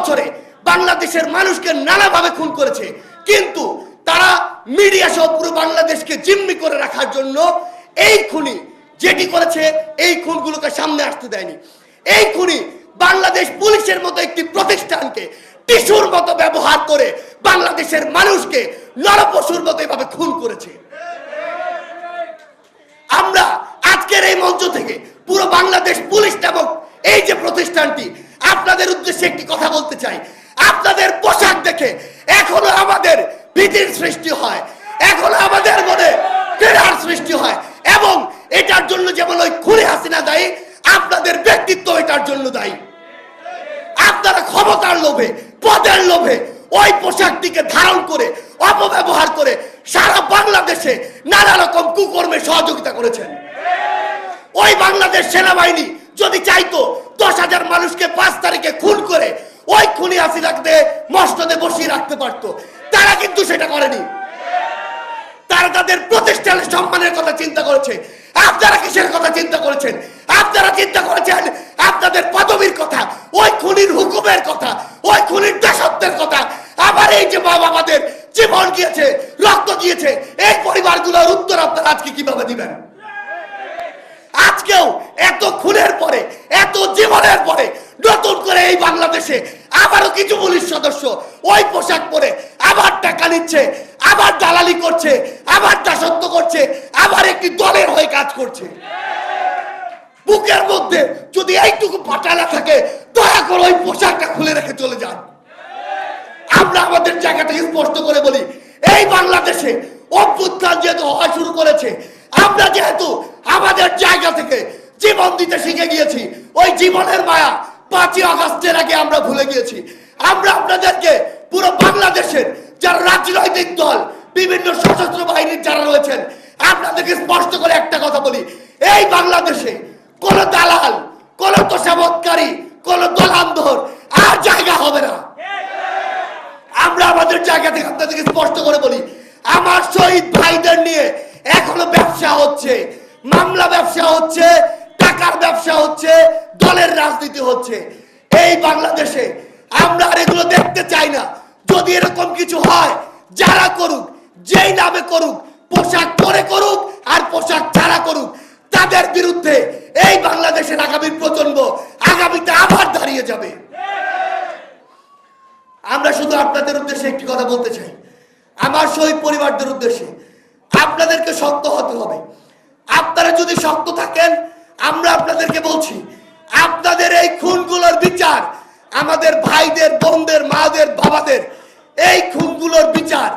বছরে বাংলাদেশের মানুষকে নানাভাবে খুন করেছে। কিন্তু তারা মিডিয়া সহ পুরো বাংলাদেশকে জিম্মি করে রাখার জন্য এই খুনি যেটি করেছে, এই খুনগুলোকে সামনে আসতে দেয়নি। এই খুনি বাংলাদেশ পুলিশের মতো একটি প্রতিষ্ঠানকে টিস্যুর মতো ব্যবহার করে বাংলাদেশের মানুষকে নরপশুর মতো এভাবে খুন করেছে আমরা আজকের এই মঞ্চ থেকে পুরো বাংলাদেশ পুলিশ নামক এই যে প্রতিষ্ঠানটি আপনাদের উদ্দেশ্যে একটি কথা বলতে চাই। আপনাদের পোশাক দেখে এখনও আমাদের ভীতির সৃষ্টি হয়, এখনও আমাদের মনে ঘৃণার সৃষ্টি হয় এবং এটার জন্য যেমন ওই খুনে হাসিনা দায়ী, আপনাদের ব্যক্তিত্ব এটার জন্য দায়ী। আপনারা ক্ষমতার লোভে, পদের লোভে ওই পোশাকটিকে ধারণ করে, অপব্যবহার করে সারা বাংলাদেশে নানা রকম কুকর্মে সহযোগিতা করেছেন। ওই বাংলাদেশ সেনাবাহিনী যদি চাইতো দশ হাজার মানুষকে পাঁচ তারিখে খুন করে ওই খুনি হাসিনাকে মসনদে বসিয়ে রাখতে পারতো। তারা কিন্তু সেটা করেনি। তারা তাদের প্রতিষ্ঠানের সম্মানের কথা চিন্তা করেছে। আপনারা কিসের কথা চিন্তা করেছেন? আপনারা চিন্তা করেছেন আপনাদের পদবীর কথা, ওই খুনির হুকুমের কথা, ওই খুনির দেশত্বের কথা। আবার এই যে বাবা আমাদের জীবন গিয়েছে, রক্ত গিয়েছে, এই পরিবারগুলোর উত্তর আপনারা আজকে কীভাবে দিবেন? আজকেও এত খুনের পরে, এত জীবনের পরে, নতুন করে এই বাংলাদেশে আবারও কিছু পুলিশ সদস্য ওই পোশাক পরে আবার টাকা নিচ্ছে, আবার দালালি করছে, আবার দাসত্ব করছে, আবার একটি দলের হয়ে কাজ করছে। বুকের মধ্যে যদি এইটুকু পাটালা থাকে, দয়া করে ওই পোশাকটা খুলে রেখে চলে যান। আমরা আমাদের জায়গাটাকে স্পষ্ট করে বলি, এই বাংলাদেশে অভ্যুত্থান যেহেতু হওয়া শুরু করেছে, আমরা যেহেতু আমাদের জায়গা থেকে জীবন দিতে শিখে গিয়েছি। ওই জীবনের মায়া পাঁচই আগস্টের আগে আমরা ভুলে গিয়েছি। আমরা আপনাদেরকে পুরো বাংলাদেশের যারা রাজনৈতিক দল, বিভিন্ন সশস্ত্র বাহিনীর যারা রয়েছেন, আপনাদেরকে স্পষ্ট করে একটা কথা বলি। এই বাংলাদেশে কোন দালাল, কোন তোষামতকারী, কোন দলান্ধর আর জায়গা হবে না। আমরা আমাদের জায়গা থেকে আপনাদেরকে স্পষ্ট করে বলি, আমার শহীদ ভাইদের নিয়ে এখনও ব্যবসা হচ্ছে, মামলা ব্যবসা হচ্ছে টাকার ব্যবসা হচ্ছে, দলের রাজনীতি হচ্ছে। এই বাংলাদেশে আমরা আর এগুলো দেখতে চাই না। যদি এরকম কিছু হয়, যারা করুক, যেই নামে করুক, পোশাক পরে করুক আর পোশাক ছাড়া করুক, তাদের বিরুদ্ধে এই বাংলাদেশের আগামী প্রজন্ম আগামীতে আবার দাঁড়িয়ে যাবে। আমরা শুধু আপনাদের উদ্দেশ্যে একটি কথা বলতে চাই। আমার শহীদ পরিবারদের উদ্দেশ্যে আপনাদেরকে শক্ত হতে হবে। আপনারা যদি শক্ত থাকেন আমরা আপনাদেরকে বলছি, আপনাদের এই খুনগুলোর বিচার আমাদের ভাইদের, বোনদের, মাদের, বাবাদের, এই খুনগুলোর বিচার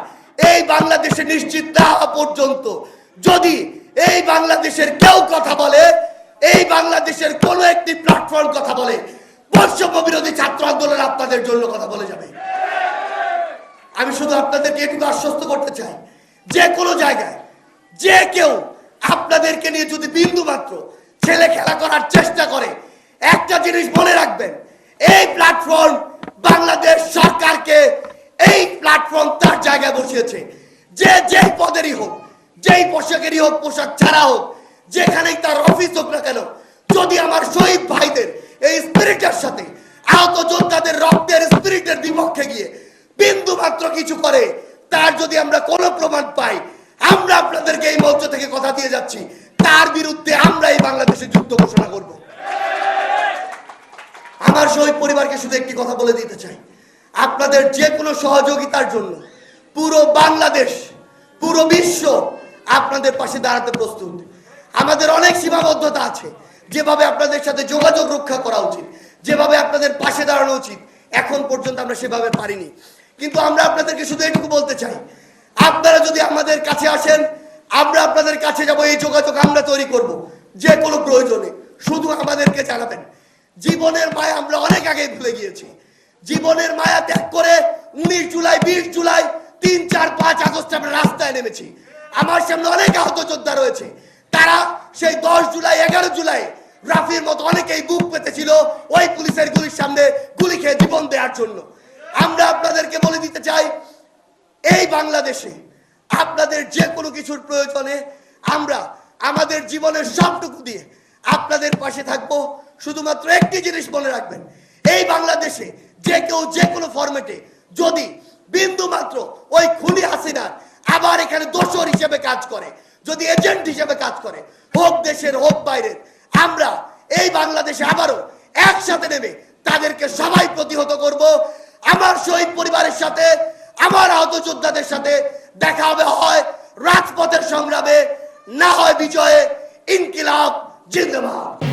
এই বাংলাদেশে নিশ্চিত না হওয়া পর্যন্ত। যদি এই বাংলাদেশের কেউ কথা বলে, এই বাংলাদেশের কোন একটি প্ল্যাটফর্ম কথা বলে, বৈষম্য বিরোধী ছাত্র আন্দোলন আপনাদের জন্য কথা বলে যাবে। আমি শুধু আপনাদেরকে এটুকু আশ্বস্ত করতে চাই, যে কোনো জায়গায়, যে কেউ আপনাদেরকে নিয়ে যদি বিন্দু মাত্র ছেলে খেলা করার চেষ্টা করে। একটা জিনিস মনে রাখবেন, এই প্ল্যাটফর্ম বাংলাদেশ সরকারকে এই প্ল্যাটফর্ম তার জায়গায় বসিয়েছে। যে যেই পদেরই হোক, যেই পোশাকেরই হোক, পোশাক ছাড়া হোক, যেখানেই তার অফিস হোক না কেন, যদি আমার শহীদ ভাইদের এই স্পিরিটের সাথে, আহত যোদ্ধাদের রক্তের স্পিরিটের বিপক্ষে গিয়ে বিন্দু মাত্র কিছু করে, তার যদি আমরা কোনো প্রমাণ পাই, আমরা আপনাদেরকে এই মঞ্চ থেকে কথা দিয়ে যাচ্ছি। তার বিরুদ্ধে আমরা এই বাংলাদেশে যুদ্ধ ঘোষণা করব। আমার শহীদ পরিবারকে শুধু একটি কথা বলে দিতে চাই। আপনাদের যে কোনো সহযোগিতার জন্য পুরো বাংলাদেশ, পুরো বিশ্ব আপনাদের পাশে দাঁড়াতে প্রস্তুত। আমাদের অনেক সীমাবদ্ধতা আছে। যেভাবে আপনাদের সাথে যোগাযোগ রক্ষা করা উচিত, যেভাবে আপনাদের পাশে দাঁড়ানো উচিত, এখন পর্যন্ত আমরা সেভাবে পারিনি। কিন্তু আমরা আপনাদেরকে শুধু এটুকু বলতে চাই, আপনারা যদি আমাদের কাছে আসেন আমরা আপনাদের কাছে যাব, এই যোগাযোগ আমরা তৈরি করব। যে কোনো প্রয়োজনে। শুধু আমাদেরকে জানাবেন। জীবনের মায়া আমরা অনেক আগে ভুলে গিয়েছি। জীবনের মায়া ত্যাগ করে উনিশ জুলাই, বিশ জুলাই, তিন, চার, পাঁচ আগস্ট আমরা রাস্তায় নেমেছি। আমার সামনে অনেক আহত যোদ্ধা রয়েছে। তারা সেই দশ জুলাই, এগারো জুলাই রাফির মতো অনেকেই বুক পেতেছিল ওই পুলিশের গুলির সামনে গুলি খেয়ে জীবন দেওয়ার জন্য। আমরা আপনাদেরকে বলে দিতে চাই, এই বাংলাদেশে আপনাদের যে কোনো কিছুর প্রয়োজনে আমরা আমাদের জীবনের সবটুকু দিয়ে আপনাদের পাশে থাকব। শুধুমাত্র একটি জিনিস মনে রাখবেন, এই বাংলাদেশে যে কেউ যে কোনো ফরম্যাটে যদি বিন্দু মাত্র ওই খুনি হাসিনার আবার এখানে দোষর হিসেবে কাজ করে, যদি এজেন্ট হিসেবে কাজ করে, হোক দেশের, হোক বাইরের, আমরা এই বাংলাদেশে আবারও একসাথে নেমে তাদেরকে সবাই প্রতিহত করব। আমার শহীদ পরিবারের সাথে, আমার আহত যোদ্ধাদের সাথে দেখা হবে হয় রাজপথের সংগ্রামে না হয় বিজয়ে ইনকিলাব জিন্দাবাদ।